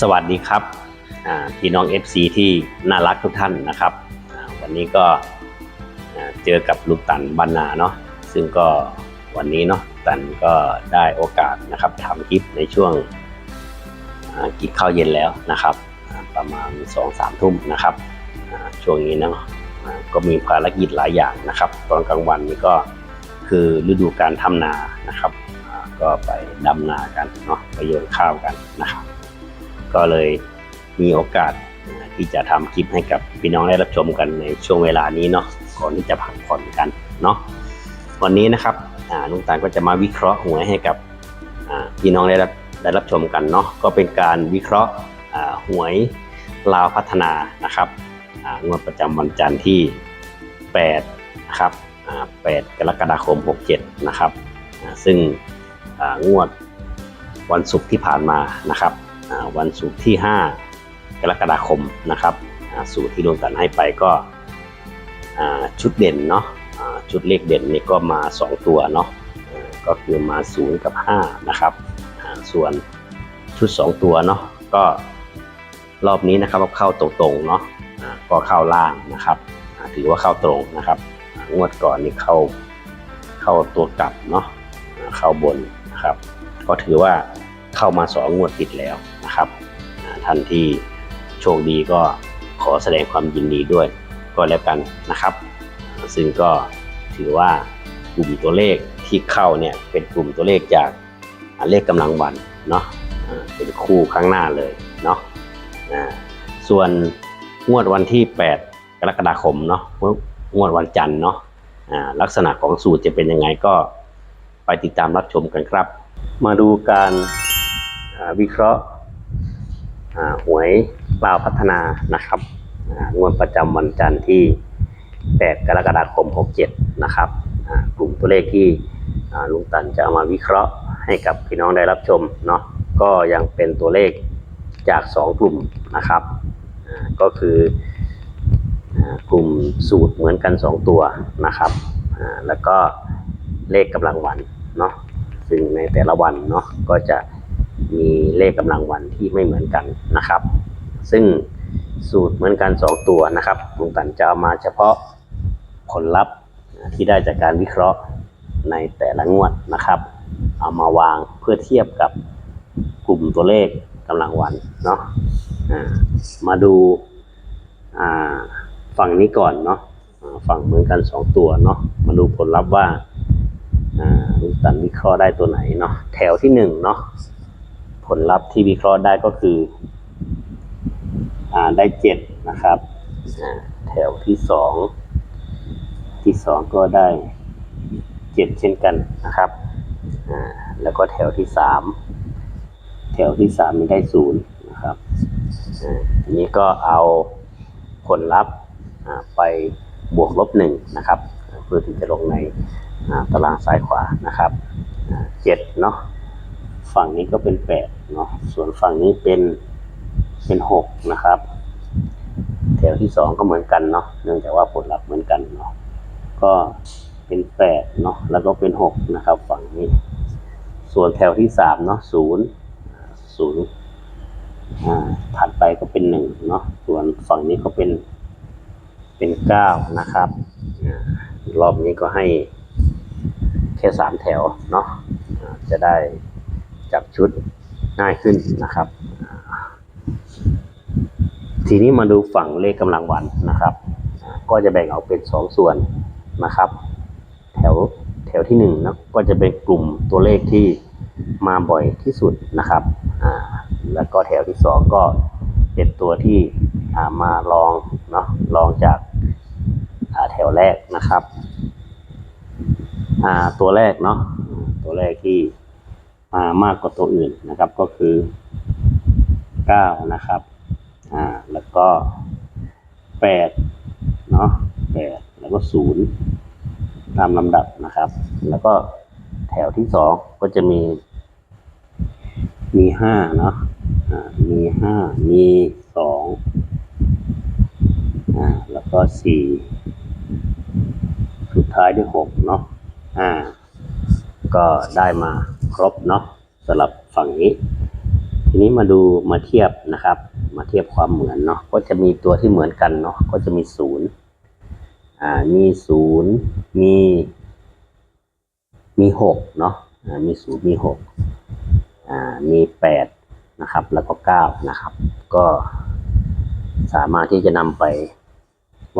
สวัสดีครับพี่น้อง FC ที่น่ารักทุกท่านนะครับ วันนี้ก็เจอกับลุงตันบรรณาเนาะซึ่งก็วันนี้เนาะตันก็ได้โอกาสนะครับทำคลิปในช่วงกินข้าวเย็นแล้วนะครับ ประมาณ2อสามทุ่มนะครับช่วงนี้เนาะก็มีภารกิจหลายอย่างนะครับ ตอนกลางวันนี้ก็คือฤดูการทำนานะครับ ก็ไปดำนากันเนาะไปโยนข้าวกันนะครับ ก็เลยมีโอกาสที่จะทำคลิปให้กับพี่น้องได้รับชมกันในช่วงเวลานี้เนาะก่อนที่จะพักผ่อนกันเนาะวันนี้นะครับลุงตาลก็จะมาวิเคราะห์หวยให้กับพี่น้องได้รับได้รับชมกันเนาะก็เป็นการวิเคราะห์หวยลาวพัฒนานะครับงวดประจำวันจันทร์ที่8นะครับ8กรกฎาคม 67 นะครับซึ่งงวดวันศุกร์ที่ผ่านมานะครับ วันศุกร์ที่ 5 กรกฎาคมนะครับสูตรที่ดวงตันให้ไปก็ชุดเด่นเนาะชุดเลขเด่นนี่ก็มา 2 ตัวเนาะก็คือมา 0 กับ 5 นะครับ ส่วนชุด 2 ตัวเนาะก็รอบนี้นะครับเข้าตรงๆเนาะก็เข้าล่างนะครับ ถือว่าเข้าตรงนะครับ งวดก่อนนี่เข้าเข้าตัวกลับเนาะเข้าบนนะครับ ก็ถือว่าเข้ามาสองงวดติดแล้ว นะครับ ท่านที่โชคดีก็ขอแสดงความยินดีด้วยก็แล้วกันนะครับ ซึ่งก็ถือว่ากลุ่มตัวเลขที่เข้าเนี่ยเป็นกลุ่มตัวเลขจากอ่าเลขกำลังวันเนาะเป็นคู่ข้างหน้าเลยเนาะส่วนงวดวันที่ 8 กรกฎาคมเนาะงวดวันจันทร์เนาะลักษณะของสูตรจะเป็นยังไงก็ไปติดตามรับชมกันครับ มาดูการวิเคราะห์ หวยลาวพัฒนานะครับงวดประจำวันจันทร์ที่ 8 กรกฎาคม 67 นะครับกลุ่มตัวเลขที่ลุงตันจะเอามาวิเคราะห์ให้กับพี่น้องได้รับชมเนาะก็ยังเป็นตัวเลขจาก 2 กลุ่มนะครับก็คือกลุ่มสูตรเหมือนกัน 2 ตัวนะครับแล้วก็เลขกำลังวันเนาะซึ่งในแต่ละวันเนาะก็จะ มีเลขกำลังวันที่ไม่เหมือนกันนะครับ ซึ่งสูตรเหมือนกัน 2 ตัวนะครับลุงตันจะเอามาเฉพาะผลลัพธ์ที่ได้จากการวิเคราะห์ในแต่ละงวดนะครับ เอามาวางเพื่อเทียบกับกลุ่มตัวเลขกำลังวันเนาะมาดูฝั่งนี้ก่อนเนาะฝั่งเหมือนกัน 2 ตัวเนาะมาดูผลลัพธ์ว่าอ่าลุงตันวิเคราะห์ได้ตัวไหนเนาะแถวที่หนึ่งเนาะ ผลลัพธ์ที่วิเคราะห์ได้ก็คืออได้เจ็ดนะครับ แถวที่สองที่สองก็ได้เจ็ดเช่นกันนะครับ แล้วก็แถวที่สามแถวที่สามนี่ได้ศูนย์นะครับอันนี้ก็เอาผลลัพธ์ไปบวกลบหนึ่งนะครับ เพื่อที่จะลงในตารางซ้ายขวานะครับเจ็ดเนาะ ฝั่งนี้ก็เป็นแปดเนาะส่วนฝั่งนี้เป็นเป็นหกนะครับ แถวที่สองก็เหมือนกันเนาะเนื่องจากว่าผลลัพธ์เหมือนกันเนาะก็เป็นแปดเนาะแล้วก็เป็นหกนะครับ ฝั่งนี้ ส่วนแถวที่สามเนาะศูนย์ศูนย์อ่าถัดไปก็เป็นหนึ่งเนาะส่วนฝั่งนี้ก็เป็นเป็นเก้านะครับรอบนี้ก็ให้แค่สามแถวเนาะจะได้ จับชุดง่ายขึ้นนะครับ ทีนี้มาดูฝั่งเลขกำลังวันนะครับ ก็จะแบ่งออกเป็นสองส่วนนะครับ แถวแถวที่หนึ่งนะก็จะเป็นกลุ่มตัวเลขที่มาบ่อยที่สุดนะครับแล้วก็แถวที่สองก็เป็นตัวที่ามาลองเนาะลองจากาแถวแรกนะครับตัวแรกเนาะตัวแรกที่ มามากกว่าตัวอื่นนะครับก็คือเก้านะครับอ่าแล้วก็แปดเนาะแปดแล้วก็ศูนย์ตามลำดับนะครับ แล้วก็แถวที่สองก็จะมี มีห้าเนาะอ่ามีห้ามีสองอ่าแล้วก็สี่สุดท้ายด้วยหกเนาะอ่า ก็ได้มาครบเนาะสำหรับฝั่งนี้ ทีนี้มาดูมาเทียบนะครับ มาเทียบความเหมือนเนาะก็จะมีตัวที่เหมือนกันเนาะก็จะมีศูนย์อ่ามีศูนย์มีมีหกเนาะอ่ามีศูนย์มีหกอ่ามีแปดนะครับ แล้วก็เก้านะครับ ก็สามารถที่จะนำไป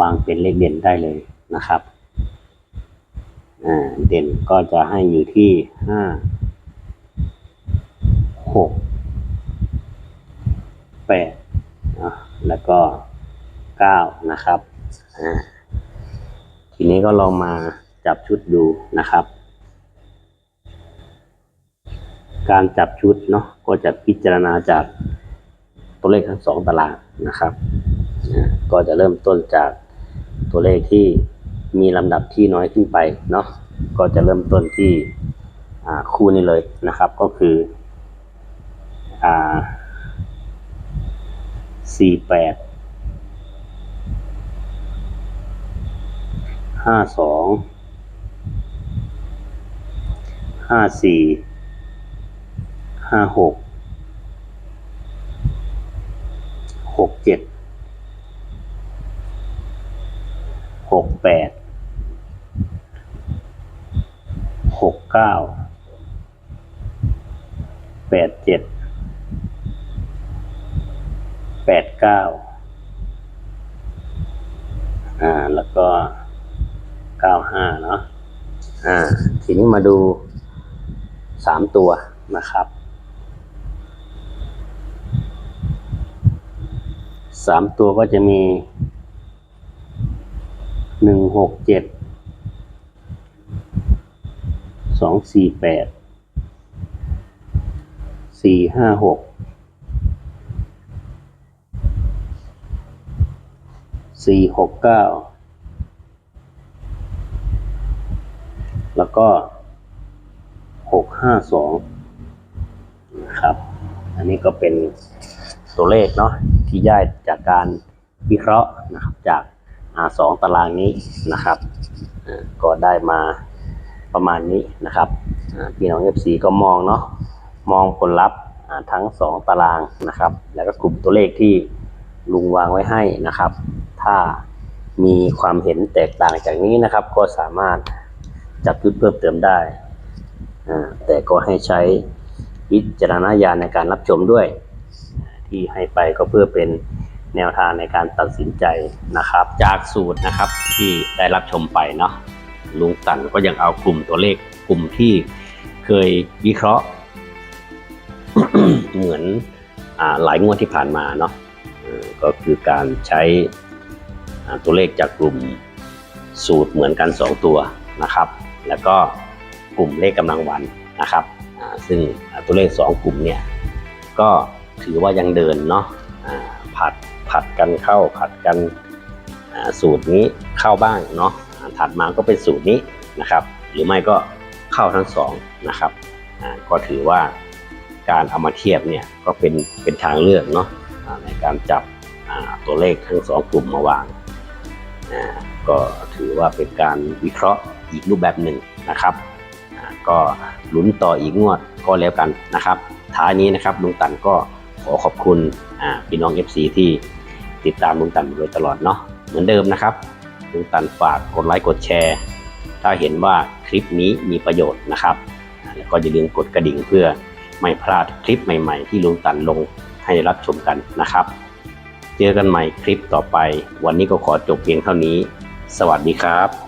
วางเป็นเลขเด่นได้เลยนะครับ อ่าเด่นก็จะให้อยู่ที่ห้าหกแปดแล้วก็เก้านะครับอ่าทีนี้ก็ลองมาจับชุดดูนะครับ การจับชุดเนาะก็จะพิจารณาจากตัวเลขทั้งสองตารางนะครับ ก็จะเริ่มต้นจากตัวเลขที่ มีลำดับที่น้อยขึ้นไปเนาะก็จะเริ่มต้นที่คู่นี้เลยนะครับ ก็คืออ่าสี่แปดห้าสองห้าสี่ห้าหกหกเจ็ดหกแปด หกเก้าแปดเจ็ดแปดเก้าอ่า แล้วก็เก้าห้าเนาะอ่า ทีนี้มาดูสามตัวนะครับสามตัวก็จะมีหนึ่งหกเจ็ด สองสี่แปดสี่ห้าหกสี่หกเก้าแล้วก็หกห้าสองนะครับ อันนี้ก็เป็นตัวเลขเนาะที่ได้จากการวิเคราะห์นะครับจากอาสองตารางนี้นะครับ ก็ได้มา ประมาณนี้นะครับพี่น้อง FC ก็มองเนาะมองผลลัพธ์ทั้งสองตารางนะครับ แล้วก็กลุ่มตัวเลขที่ลุงวางไว้ให้นะครับ ถ้ามีความเห็นแตกต่างจากนี้นะครับ ก็สามารถจับจุดเพิ่มเติมได้แต่ก็ให้ใช้วิจารณญาณในการรับชมด้วย ที่ให้ไปก็เพื่อเป็นแนวทางในการตัดสินใจนะครับ จากสูตรนะครับที่ได้รับชมไปเนาะ ลุงตันก็ยังเอากลุ่มตัวเลขกลุ่มที่เคยวิเคราะห์ เหมือนอหลายงวดที่ผ่านมาเนาะก็คือการใช้ตัวเลขจากกลุ่มสูตรเหมือนกัน 2 ตัวนะครับ แล้วก็กลุ่มเลขกำลังวันนะครับซึ่งตัวเลข 2 กลุ่มเนี่ยก็ถือว่ายังเดินเนาะผัดผัดกันเข้าผัดกันสูตรนี้เข้าบ้างเนาะ อ่าถัดมาก็เป็นสูตรนี้นะครับ หรือไม่ก็เข้าทั้งสองนะครับก็ถือว่าการเอามาเทียบเนี่ยก็เป็นเป็นทางเลือกเนาะในการจับตัวเลขทั้งสองกลุ่มมาวางก็ถือว่าเป็นการวิเคราะห์อีกรูปแบบหนึ่งนะครับก็ลุ้นต่ออีกงวดก็แล้วกันนะครับ ท้ายนี้นะครับลุงตันก็ขอขอบคุณพี่น้อง FC ที่ติดตามลุงตันมาโดยตลอดเนาะเหมือนเดิมนะครับ ลุงตันฝากกดไลค์กดแชร์ ถ้าเห็นว่าคลิปนี้มีประโยชน์นะครับแล้วก็อย่าลืมกดกระดิ่งเพื่อไม่พลาดคลิปใหม่ๆ ที่ลุงตันลงให้รับชมกันนะครับ เจอกันใหม่คลิปต่อไป วันนี้ก็ขอจบเพียงเท่านี้ สวัสดีครับ